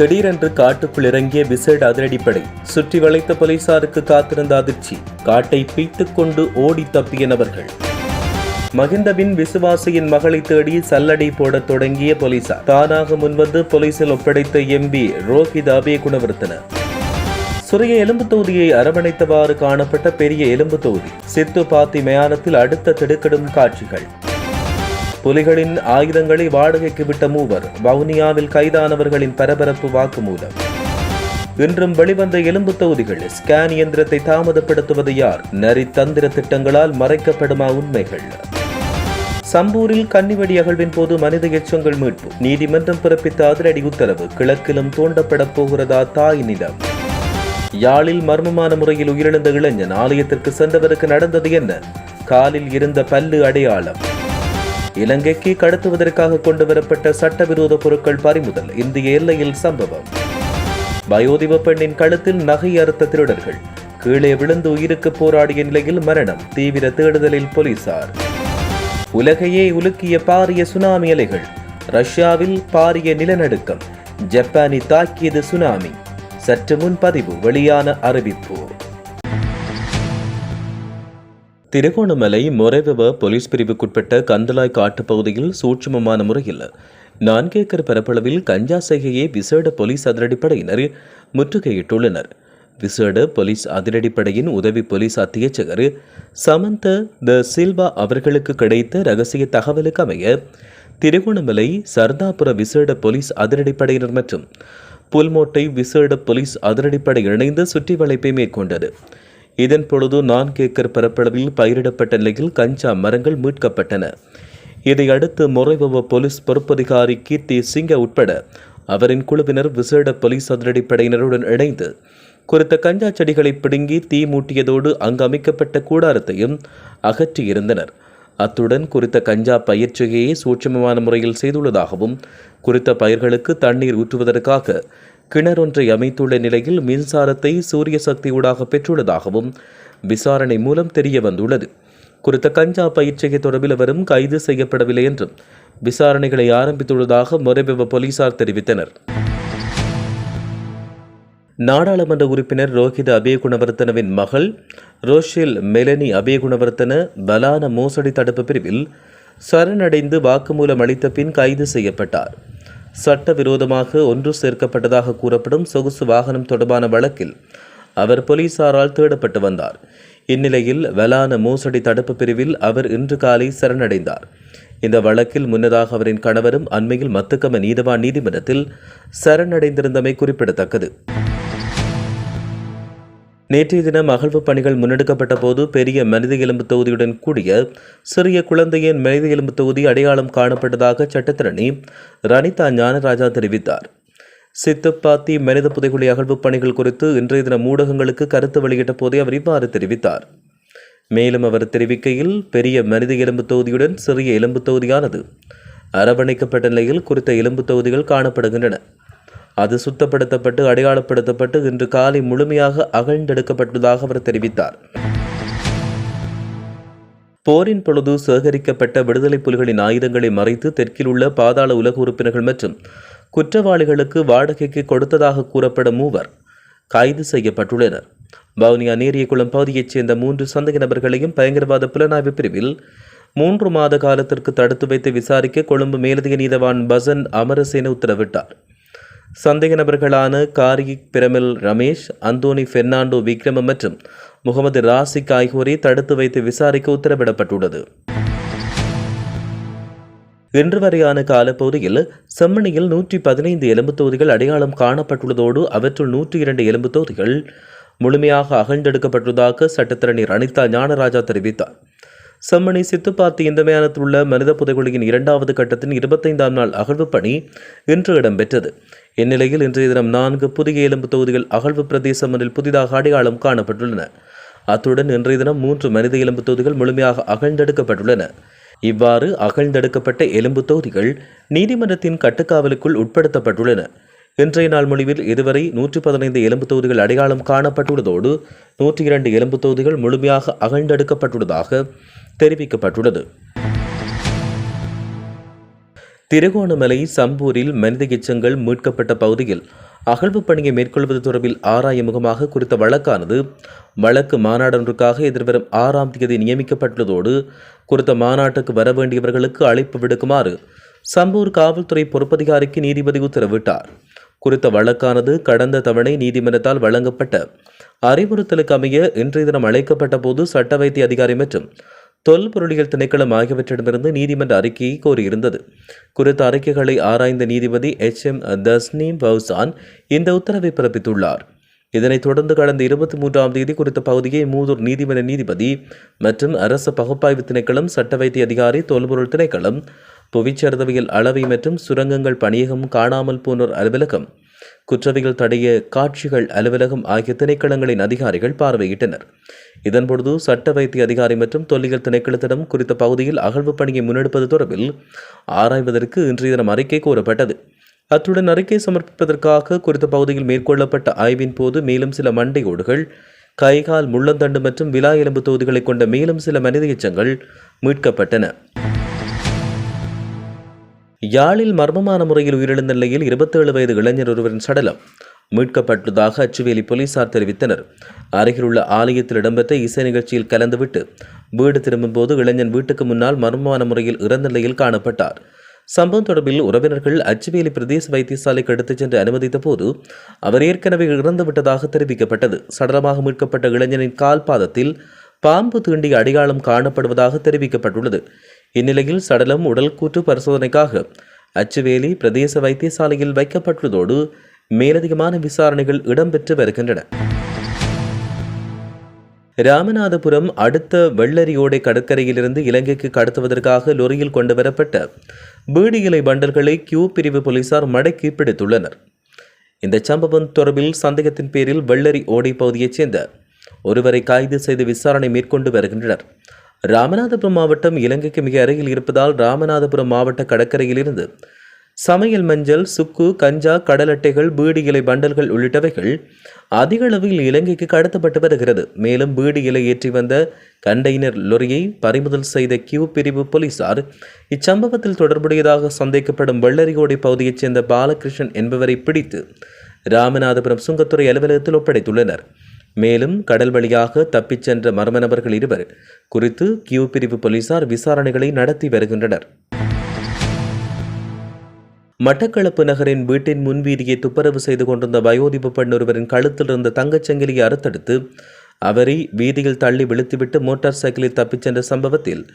திடீரென்று காட்டுக்குள் இறங்கிய விசேட அதிரடிப்படை சுற்றி வளைத்த போலீசாருக்கு காத்திருந்த அதிர்ச்சி. காட்டை பீத்துக் கொண்டு ஓடி தப்பிய நபர்கள். மகிந்தவின் விசுவாசியின் மகளை தேடி சல்லடை போடத் தொடங்கிய போலீசார். தானாக முன்வந்து போலீசில் ஒப்படைத்த எம்பி ரோஹித் அபே குணவர்த்தனர். சிறிய எலும்பு தொகுதியை அரவணைத்தவாறு காணப்பட்ட பெரிய எலும்பு தொகுதி. சித்து பாத்தி மயானத்தில் அடுத்த திடுக்கிடும் காட்சிகள். புலிகளின் ஆயுதங்களை வாடகைக்கு விட்ட மூவர் வவுனியாவில் கைதானவர்களின் பரபரப்பு வாக்குமூலம். இன்றும் வெளிவந்த எலும்பு தொகுதிகள் ஸ்கேன் இயந்திரத்தை தாமதப்படுத்துவது யார்? நரி தந்திர திட்டங்களால் மறைக்கப்படுமா உண்மைகள்? சம்பூரில் கன்னிவெடி அகழ்வின் போது மனித எச்சங்கள் மீட்பு. நீதிமன்றம் பிறப்பித்த அதிரடி உத்தரவு கிழக்கிலும் தோண்டப்படப் போகிறதா தாய் நிலம்? யாழில் மர்மமான முறையில் உயிரிழந்த இளைஞன் ஆலயத்திற்கு சென்றவருக்கு நடந்தது என்ன? காலில் இருந்த பல்லு அடையாளம். இலங்கைக்கு கடத்துவதற்காக கொண்டு வரப்பட்ட சட்டவிரோத பொருட்கள் பறிமுதல் இந்திய எல்லையில் சம்பவம். வயோதிப பெண்ணின் கழுத்தில் நகை அறுத்த திருடர்கள். கீழே விழுந்து உயிருக்கு போராடிய நிலையில் மரணம். தீவிர தேடுதலில் போலீசார். உலகையே உலுக்கிய பாரிய சுனாமி அலைகள். ரஷ்யாவில் பாரிய நிலநடுக்கம். ஜப்பானி தாக்கியது சுனாமி. சற்று முன் பதிவு வெளியான அறிவிப்பு. திருகோணமலை மொரைவெவ போலீஸ் பிரிவுக்குட்பட்ட கந்தலாய் காட்டுப்பகுதியில் சூட்சுமமான முறையில் நான்கு ஏக்கர் பரப்பளவில் கஞ்சா செய்கையை விசேட போலீஸ் அதிரடிப்படையினர் முற்றுகையிட்டுள்ளனர். விசேட போலீஸ் அதிரடிப்படையின் உதவி போலீஸ் அத்தியட்சகர் சமந்த த சில்வா அவர்களுக்கு கிடைத்த ரகசிய தகவலுக்கு அமைய திருகோணமலை சர்தாபுர விசேட போலீஸ் அதிரடிப்படையினர் மற்றும் புல்மோட்டை விசேட போலீஸ் அதிரடிப்படை இணைந்து சுற்றி வளைப்பை மேற்கொண்டது. இதன் பொழுது நான்கு ஏக்கர் பரப்பளவில் பயிரிடப்பட்ட நிலையில் கஞ்சா மரங்கள் மீட்கப்பட்டன. இதையடுத்து மொறைவவ போலீஸ் பொறுப்பதிகாரி கீர்த்தி சிங்க உட்பட அவரின் குழுவினர் விசேட போலீஸ் அதிரடிப்படையினருடன் இணைந்து குறித்த கஞ்சா செடிகளை பிடுங்கி தீ மூட்டியதோடு அங்கு அமைக்கப்பட்ட கூடாரத்தையும் அகற்றியிருந்தனர். அத்துடன் குறித்த கஞ்சா பயிற்சியையே சூட்சமமான முறையில் செய்துள்ளதாகவும் குறித்த பயிர்களுக்கு தண்ணீர் ஊற்றுவதற்காக கிணறொன்றை அமைத்துள்ள நிலையில் மின்சாரத்தை சூரிய சக்தியூடாக பெற்றுள்ளதாகவும் விசாரணை மூலம் தெரிய வந்துள்ளது குறித்த கஞ்சா பயிற்சியை தொடர்பில் அவரும் கைது செய்யப்படவில்லை என்றும் விசாரணைகளை ஆரம்பித்துள்ளதாக மொரபெவ போலீசார் தெரிவித்தனர். நாடாளுமன்ற உறுப்பினர் ரோஹித அபயகுணவர்த்தனவின் மகள் ரோஷில் மெலனி அபேகுணவர்த்தன பலான மோசடி தடுப்பு பிரிவில் சரணடைந்து வாக்குமூலம் அளித்த பின் கைது செய்யப்பட்டார். சட்டவிரோதமாக ஒன்று சேர்க்கப்பட்டதாக கூறப்படும் சொகுசு வாகனம் தொடர்பான வழக்கில் அவர் போலீசாரால் தேடப்பட்டு வந்தார். இந்நிலையில் வலான மோசடி தடுப்பு பிரிவில் அவர் இன்று காலை சரணடைந்தார். இந்த வழக்கில் முன்னதாக அவரின் கணவரும் அண்மையில் மத்துக்கம நீதவான் நீதிமன்றத்தில் சரணடைந்திருந்தமை குறிப்பிடத்தக்கது. நேற்றைய தினம் அகழ்வு பணிகள் முன்னெடுக்கப்பட்ட போது பெரிய மனித எலும்பு தொகுதியுடன் கூடிய சிறிய குழந்தையின் மனித எலும்பு தொகுதி அடையாளம் காணப்பட்டதாக சட்டத்திரணி ரனிதா ஞானராஜா தெரிவித்தார். சித்துப்பாத்தி மனித புதைகுழி அகழ்வு பணிகள் குறித்து இன்றைய தினம் ஊடகங்களுக்கு கருத்து வெளியிட்ட போதே அவர் இவ்வாறு தெரிவித்தார். மேலும் அவர் தெரிவிக்கையில் பெரிய மனித எலும்பு தொகுதியுடன் சிறிய எலும்பு தொகுதியானது அரவணைக்கப்பட்ட நிலையில் குறித்த எலும்பு தொகுதிகள் காணப்படுகின்றன. அது சுத்தப்படுத்தப்பட்டு அடையாளப்படுத்தப்பட்டு இன்று காலை முழுமையாக அகழ்ந்தெடுக்கப்பட்டதாக அவர் தெரிவித்தார். போரின் பொழுது சேகரிக்கப்பட்ட விடுதலை புலிகளின் ஆயுதங்களை மறைத்து தெற்கில் உள்ள பாதாள உலக உறுப்பினர்கள் மற்றும் குற்றவாளிகளுக்கு வாடகைக்கு கொடுத்ததாக கூறப்படும் மூவர் கைது செய்யப்பட்டுள்ளனர். வவுனியா நேரியகுளம் பகுதியைச் சேர்ந்த மூன்று சந்தேக நபர்களையும் பயங்கரவாத புலனாய்வு பிரிவில் மூன்று மாத காலத்திற்கு தடுத்து வைத்து விசாரிக்க கொழும்பு மேலதிக நீதவான் பசன் அமரசேன உத்தரவிட்டார். சந்தேக நபர்களான காரி பிரமில் ரமேஷ் அந்தோனி பெர்னாண்டோ விக்ரம மற்றும் முகமது ராசிக் ஆகியோரை தடுத்து வைத்து விசாரிக்க உத்தரவிடப்பட்டுள்ளது. இன்று வரையான காலப்பகுதியில் செம்மணியில் நூற்றி பதினைந்து எலும்பு தொகுதிகள் அடையாளம் காணப்பட்டுள்ளதோடு அவற்றுள் நூற்றி இரண்டு எலும்பு தொகுதிகள் முழுமையாக அகழ்ந்தெடுக்கப்பட்டுள்ளதாக சட்டத்திரணி அனிதா ஞானராஜா தெரிவித்தார். செம்மணி சித்துப்பாத்தி இந்தமயானத்தில் உள்ள மனித புதைகுழியின் இரண்டாவது கட்டத்தின் இருபத்தைந்தாம் நாள் அகழ்வு பணி இன்று இடம்பெற்றது. இந்நிலையில் இன்றைய தினம் நான்கு புதிய எலும்பு தொகுதிகள் அகழ்வு பிரதேசம் ஒன்றில் புதிதாக அடையாளம் காணப்பட்டுள்ளன. அத்துடன் இன்றைய தினம் மூன்று மனித எலும்பு தொகுதிகள் முழுமையாக அகழ்ந்தெடுக்கப்பட்டுள்ளன. இவ்வாறு அகழ்ந்தெடுக்கப்பட்ட எலும்பு தொகுதிகள் நீதிமன்றத்தின் கட்டுக்காவலுக்குள் உட்படுத்தப்பட்டுள்ளன. இன்றைய நாள் முடிவில் இதுவரை நூற்றி பதினைந்து எலும்பு தொகுதிகள் அடையாளம் காணப்பட்டுள்ளதோடு நூற்றி இரண்டு எலும்பு தொகுதிகள் முழுமையாக அகழ்ந்தெடுக்கப்பட்டுள்ளதாக தெரிவிக்கப்பட்டுள்ளது. திருகோணமலை சம்பூரில் மனித எச்சங்கள் மீட்கப்பட்ட பகுதியில் அகழ்வு பணியை மேற்கொள்வது தொடர்பில் ஆராய முகமாக குறித்த வழக்கானது வழக்கு மாநாடொன்றுக்காக எதிர்வரும் ஆறாம் தேதி நியமிக்கப்பட்டுள்ளதோடு குறித்த மாநாட்டுக்கு வர வேண்டியவர்களுக்கு அழைப்பு விடுக்குமாறு சம்பூர் காவல்துறை பொறுப்பதிகாரிக்கு நீதிபதி உத்தரவிட்டார். குறித்த வழக்கானது கடந்த தவணை நீதிமன்றத்தால் வழங்கப்பட்ட அறிவுறுத்தலுக்கு அமைய இன்றைய தினம் அழைக்கப்பட்ட போது சட்ட வைத்திய அதிகாரி மற்றும் தொல்பொருளியல் திணைக்களம் ஆகியவற்றிடமிருந்து நீதிமன்ற அறிக்கையை கோரியிருந்தது. குறித்த அறிக்கைகளை ஆராய்ந்த நீதிபதி எச். எம். தஸ்னீம் பவுசான் இந்த உத்தரவை பிறப்பித்துள்ளார். இதனைத் தொடர்ந்து கடந்த இருபத்தி மூன்றாம் தேதி குறித்த பகுதியை மூதூர் நீதிமன்ற நீதிபதி மற்றும் அரசு பகுப்பாய்வு திணைக்களம் சட்ட வைத்திய அதிகாரி தொல்பொருள் திணைக்களம் புவிச்சரிதவியல் அளவை மற்றும் சுரங்கங்கள் பணியகம் காணாமல் போனோர் அலுவலகம் குற்றவியல் தடைய காட்சிகள் அலுவலகம் ஆகிய திணைக்களங்களின் அதிகாரிகள் பார்வையிட்டனர். இதன்பொழுது சட்ட வைத்திய அதிகாரி மற்றும் தொல்லியல் திணைக்களத்திடம் குறித்த பகுதியில் அகழ்வு பணியை முன்னெடுப்பது தொடர்பில் ஆராய்வதற்கு இன்றைய தினம் அறிக்கை கோரப்பட்டது அத்துடன் அறிக்கை சமர்ப்பிப்பதற்காக குறித்த பகுதியில் மேற்கொள்ளப்பட்ட ஆய்வின் போது மேலும் சில மண்டையோடுகள் கைகால் முள்ளந்தண்டு மற்றும் விலா எலும்பு தொகுதிகளை கொண்ட மேலும் சில மனித எச்சங்கள் மீட்கப்பட்டன. யாழில் மர்மமான முறையில் உயிரிழந்த நிலையில் இருபத்தேழு வயது இளைஞர் ஒருவரின் சடலம் மீட்கப்பட்டதாக அச்சுவேலி போலீசார் தெரிவித்தனர். அருகிலுள்ள ஆலயத்தில் இடம்பெற்ற இசை நிகழ்ச்சியில் கலந்துவிட்டு வீடு திரும்பும்போது இளைஞன் வீட்டுக்கு முன்னால் மர்மமான முறையில் இறந்த நிலையில் காணப்பட்டார். சம்பவம் தொடர்பில் உறவினர்கள் அச்சுவேலி பிரதேச வைத்தியசாலைக்கு எடுத்துச் சென்று அனுமதித்த போது அவர் ஏற்கனவே இறந்து விட்டதாக தெரிவிக்கப்பட்டது. சடலமாக மீட்கப்பட்ட இளைஞனின் கால் பாதத்தில் பாம்பு தீண்டிய அடையாளம் காணப்படுவதாக தெரிவிக்கப்பட்டுள்ளது. இந்நிலையில் சடலம் உடல் கூற்று பரிசோதனைக்காக அச்சுவேலி பிரதேச வைத்தியசாலையில் வைக்கப்பட்டுள்ளதோடு மேலதிகமான விசாரணைகள் இடம்பெற்று வருகின்றன. ராமநாதபுரம் அடுத்த வெள்ளரியோடை கடற்கரையிலிருந்து இலங்கைக்கு கடத்துவதற்காக லொரியில் கொண்டு வரப்பட்ட பீடி இலை பண்டல்களை கியூ பிரிவு போலீசார் மடக்கி பிடித்துள்ளனர். இந்த சம்பவம் தொடர்பில் சந்தேகத்தின் பேரில் வெள்ளரி ஓடை பகுதியைச் சேர்ந்த ஒருவரை கைது செய்து விசாரணை மேற்கொண்டு வருகின்றனர். ராமநாதபுரம் மாவட்டம் இலங்கைக்கு மிக அருகில் இருப்பதால் ராமநாதபுரம் மாவட்ட கடற்கரையிலிருந்து சமையல் மஞ்சள் சுக்கு கஞ்சா கடல் அட்டைகள் பீடி இலை பண்டல்கள் உள்ளிட்டவைகள் அதிக அளவில் இலங்கைக்கு கடத்தப்பட்டு வருகிறது. மேலும் பீடி இலை ஏற்றி வந்த கண்டெய்னர் லொரியை பறிமுதல் செய்த கியூ பிரிவு போலீசார் இச்சம்பவத்தில் தொடர்புடையதாக சந்தேகப்படும் வெள்ளரிகோடை பகுதியைச் சேர்ந்த பாலகிருஷ்ணன் என்பவரை பிடித்து ராமநாதபுரம் சுங்கத்துறை அலுவலகத்தில் ஒப்படைத்துள்ளனர். மேலும் கடல் வழியாக தப்பிச் சென்ற மர்ம நபர்கள் இருவர் குறித்து கியூ பிரிவு போலீசார் விசாரணைகளை நடத்தி வருகின்றனர். மட்டக்களப்பு நகரின் வீட்டின் முன்வீதியை துப்பரவு செய்து கொண்டிருந்த வயோதிப பெண் ஒருவரின் கழுத்தில் இருந்த தங்கச்சங்கிலியை அறுத்தெடுத்து அவரை வீதியில் தள்ளி விழுத்துவிட்டு மோட்டார் சைக்கிளில் தப்பிச் சென்ற சம்பவத்தில்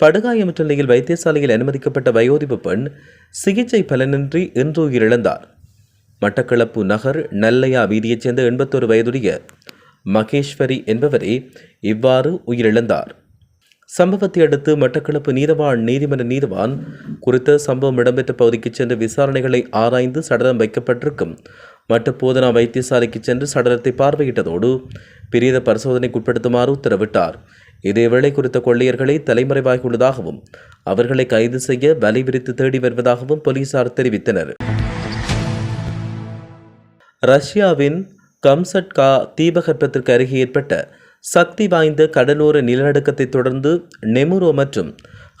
படுகாயமற்ற நிலையில் வைத்தியசாலையில் அனுமதிக்கப்பட்ட வயோதிப பெண் சிகிச்சை பலனின்றி இன்று உயிரிழந்தார். மட்டக்களப்பு நகர் நல்லையா வீதியைச் சேர்ந்த எண்பத்தொரு வயதுடைய மகேஸ்வரி என்பவரே இவ்வாறு உயிரிழந்தார். சம்பவத்தை அடுத்து மட்டக்களப்பு நீதவான் நீதிமன்ற நீதவான் குறித்த சம்பவம் இடம்பெற்ற பகுதிக்கு சென்று விசாரணைகளை ஆராய்ந்து சடலம் வைக்கப்பட்டிருக்கும். மட்ட போதனா வைத்தியசாலைக்கு சென்று சடலத்தை பார்வையிட்டதோடு பிரேத பரிசோதனைக்கு உட்படுத்துமாறு உத்தரவிட்டார். இதேவேளை குறித்த கொள்ளையர்களை தலைமறைவாகியுள்ளதாகவும் அவர்களை கைது செய்ய வலை விரித்து தேடி வருவதாகவும் போலீசார் தெரிவித்தனர். ரஷ்யாவின் கம்சட்கா தீபகற்பத்திற்கு அருகே ஏற்பட்ட சக்தி வாய்ந்த கடலோர நிலநடுக்கத்தை தொடர்ந்து நெமுரோ மற்றும்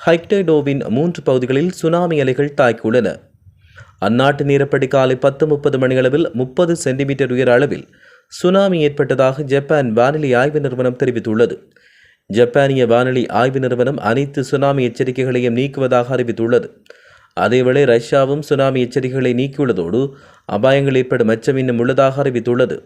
ஹைக்டைடோவின் மூன்று பகுதிகளில் சுனாமி அலைகள் தாக்கியுள்ளன. அந்நாட்டு நேரப்படி காலை பத்து முப்பது மணியளவில் முப்பது சென்டிமீட்டர் உயர அளவில் சுனாமி ஏற்பட்டதாக ஜப்பான் வானிலை ஆய்வு நிறுவனம் தெரிவித்துள்ளது. ஜப்பானிய வானிலை ஆய்வு நிறுவனம் அனைத்து சுனாமி எச்சரிக்கைகளையும் நீக்குவதாக அறிவித்துள்ளது. அதேவேளை ரஷ்யாவும் சுனாமி எச்சரிக்கைகளை நீக்கியுள்ளதோடு அபாயங்கள் ஏற்படும் அச்சம் இன்னும் உள்ளதாக அறிவித்துள்ளது.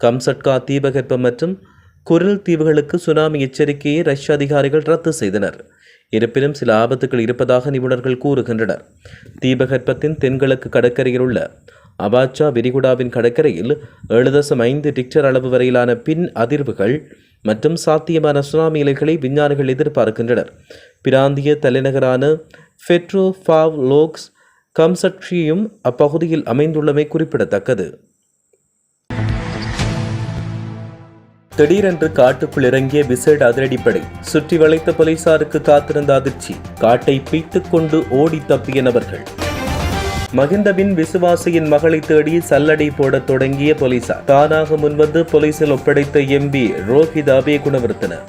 கம்சட்கா தீபகற்பம் மற்றும் குரில் தீவுகளுக்கு சுனாமி எச்சரிக்கையை ரஷ்ய அதிகாரிகள் ரத்து செய்தனர். இருப்பினும் சில ஆபத்துகள் இருப்பதாக நிபுணர்கள் கூறுகின்றனர். தீபகற்பத்தின் தென்கிழக்கு கடற்கரையில் உள்ள அபாச்சா விரிகுடாவின் கடற்கரையில் ஏழு தசம் ஐந்து டிக்டர் அளவு வரையிலான பின் அதிர்வுகள் மற்றும் சாத்தியமான சுனாமி இலைகளை விஞ்ஞானிகள் எதிர்பார்க்கின்றனர். பிராந்திய தலைநகரான ஃபெட்ரோ ஃபாவ் லோக்ஸ் கம்சட்ரியும் அப்பகுதியில் அமைந்துள்ளமை குறிப்பிடத்தக்கது. திடீரென்று காட்டுக்குள் இறங்கிய விசேட அதிரடிப்படை சுற்றி வளைத்த போலீசாருக்கு காத்திருந்த அதிர்ச்சி காட்டை பீத்துக் கொண்டு ஓடி தப்பிய நபர்கள். மகிந்தவின் விசுவாசியின் மகளை தேடி சல்லடை போடத் தொடங்கிய போலீசார் தானாக முன்வந்து போலீசில் ஒப்படைத்த எம்பி ரோஹித் அபே குணவர்த்தனர்.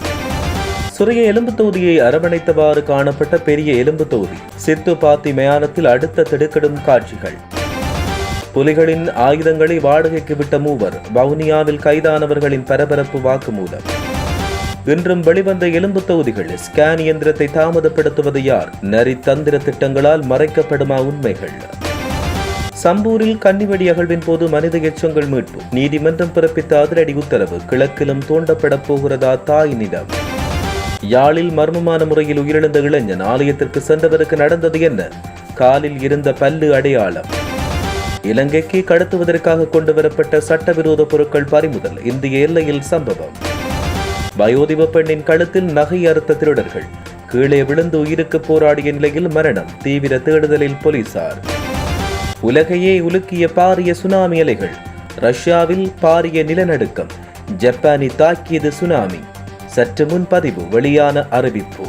சிறிய எலும்பு தொகுதியை அரவணைத்தவாறு காணப்பட்ட பெரிய எலும்பு தொகுதி. சித்து பாத்தி மயானத்தில் அடுத்த திடுக்கிடும் காட்சிகள். புலிகளின் ஆயுதங்களை வாடகைக்கு விட்ட மூவர் வவுனியாவில் கைதானவர்களின் பரபரப்பு வாக்குமூலம். இன்றும் வெளிவந்த எலும்பு தொகுதிகள் ஸ்கேன் இயந்திரத்தை தாமதப்படுத்துவது யார்? நரி தந்திர திட்டங்களால் மறைக்கப்படுமா உண்மைகள்? சம்பூரில் கன்னிவெடி அகழ்வின் போது மனித எச்சங்கள் மீட்பு. நீதிமன்றம் பிறப்பித்த அதிரடி உத்தரவு கிழக்கிலும் தோண்டப்படப் போகிறதா தாய் நிலம் யாழில் மர்மமான முறையில் உயிரிழந்த இளைஞன் ஆலயத்திற்கு சென்றவருக்கு நடந்தது என்ன? காலில் இருந்த பல்லு அடையாளம். இலங்கைக்கு கடத்துவதற்காக கொண்டு வரப்பட்ட சட்டவிரோத பொருட்கள் பறிமுதல் இந்திய எல்லையில் சம்பவம். வயோதிப பெண்ணின் கழுத்தில் நகை அறுத்த திருடர்கள் கீழே விழுந்து உயிருக்கு போராடிய நிலையில் மரணம் தீவிர தேடுதலில் போலீசார். உலகையே உலுக்கிய பாரிய சுனாமி அலைகள் ரஷ்யாவில் பாரிய நிலநடுக்கம் ஜப்பானி தாக்கியது சுனாமி. சற்று முன் பதிவு வெளியான அறிவிப்பு.